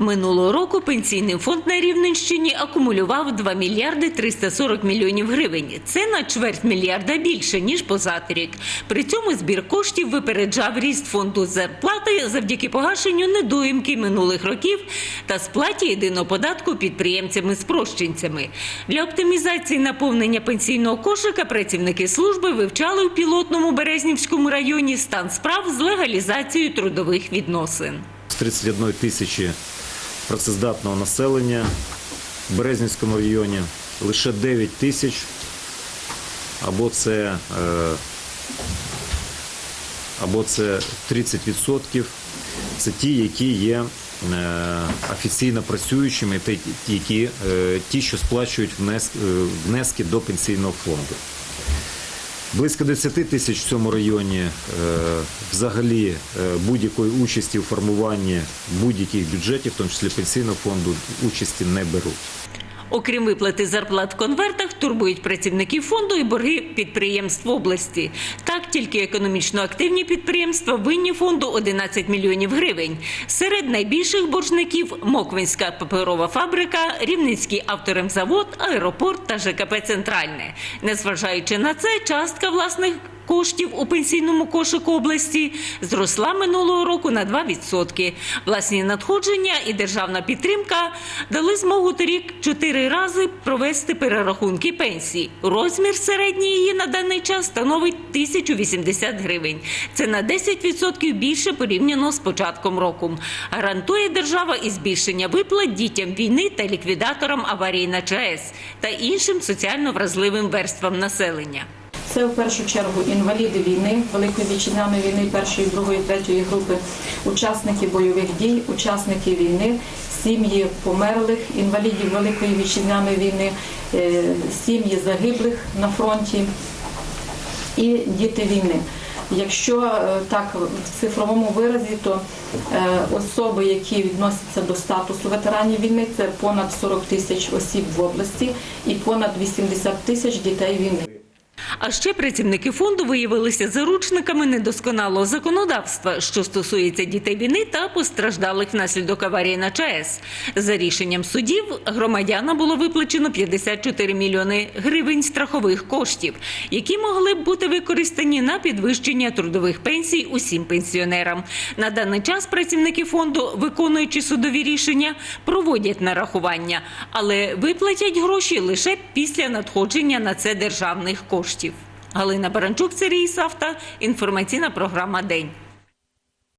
Минулого року пенсійний фонд на Рівненщині акумулював 2 мільярди 340 мільйонів гривень. Це на чверть мільярда більше, ніж позаторік. При цьому збір коштів випереджав ріст фонду зарплати завдяки погашенню недоїмки минулих років та сплаті єдиного податку підприємцями-спрощенцями. Для оптимізації наповнення пенсійного кошика працівники служби вивчали в пілотному Березнівському районі стан справ з легалізацією трудових відносин. з 31 тисячі працездатного населення в Березнівському районі лише 9 тисяч, або це, е, або це 30%. Це ті, які є е, офіційно працюючими, ті, які, е, ті, що сплачують внески до пенсійного фонду. Близько 10 тисяч в цьому районі е, взагалі е, будь-якої участі у формуванні будь-яких бюджетів, в тому числі пенсійного фонду, участі не беруть. Окрім виплати зарплат в конвертах, турбують працівників фонду і борги підприємств області. Так, тільки економічно активні підприємства винні фонду 11 мільйонів гривень. Серед найбільших боржників – Моквинська паперова фабрика, Рівненський авторемзавод, аеропорт та ЖКП «Центральне». Незважаючи на це, частка власних коштів у пенсійному кошику області зросла минулого року на 2%. Власні надходження і державна підтримка дали змогу торік чотири рази провести перерахунки пенсій. Розмір середньої її на даний час становить 1080 гривень. Це на 10% більше порівняно з початком року. Гарантує держава і збільшення виплат дітям війни та ліквідаторам аварії на ЧАЕС та іншим соціально вразливим верствам населення. Це в першу чергу інваліди війни, Великої вітчизняної війни, першої, другої, третьої групи, учасники бойових дій, учасники війни, сім'ї померлих, інвалідів Великої вітчизняної війни, е, сім'ї загиблих на фронті і діти війни. Якщо е, так в цифровому виразі, то е, особи, які відносяться до статусу ветеранів війни, це понад 40 тисяч осіб в області і понад 80 тисяч дітей війни. А ще працівники фонду виявилися заручниками недосконалого законодавства, що стосується дітей війни та постраждалих внаслідок аварії на ЧАЕС. За рішенням судів громадянам було виплачено 54 мільйони гривень страхових коштів, які могли б бути використані на підвищення трудових пенсій усім пенсіонерам. На даний час працівники фонду, виконуючи судові рішення, проводять нарахування, але виплатять гроші лише після надходження на це державних коштів. Галина Баранчук, Сергій Савта, інформаційна програма День.